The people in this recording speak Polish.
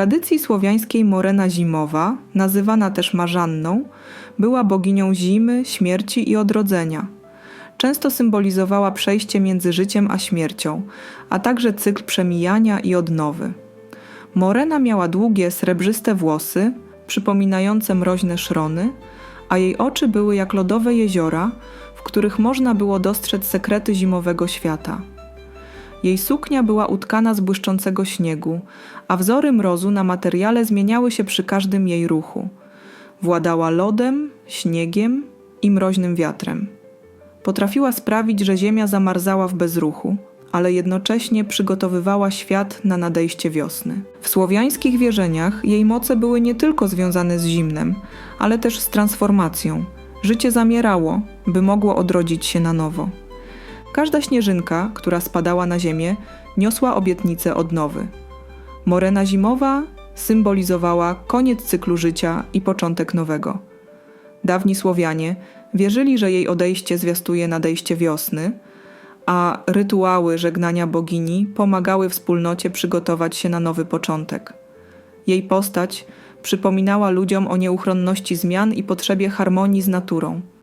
tradycji słowiańskiej Morena Zimowa, nazywana też Marzanną, była boginią zimy, śmierci i odrodzenia. Często symbolizowała przejście między życiem a śmiercią, a także cykl przemijania i odnowy. Morena miała długie, srebrzyste włosy, przypominające mroźne szrony, a jej oczy były jak lodowe jeziora, w których można było dostrzec sekrety zimowego świata. Jej suknia była utkana z błyszczącego śniegu, a wzory mrozu na materiale zmieniały się przy każdym jej ruchu. Władała lodem, śniegiem i mroźnym wiatrem. Potrafiła sprawić, że ziemia zamarzała w bezruchu, ale jednocześnie przygotowywała świat na nadejście wiosny. W słowiańskich wierzeniach jej moce były nie tylko związane z zimnem, ale też z transformacją. Życie zamierało, by mogło odrodzić się na nowo. Każda śnieżynka, która spadała na ziemię, niosła obietnicę odnowy. Morena zimowa symbolizowała koniec cyklu życia i początek nowego. Dawni Słowianie wierzyli, że jej odejście zwiastuje nadejście wiosny, a rytuały żegnania bogini pomagały wspólnocie przygotować się na nowy początek. Jej postać przypominała ludziom o nieuchronności zmian i potrzebie harmonii z naturą –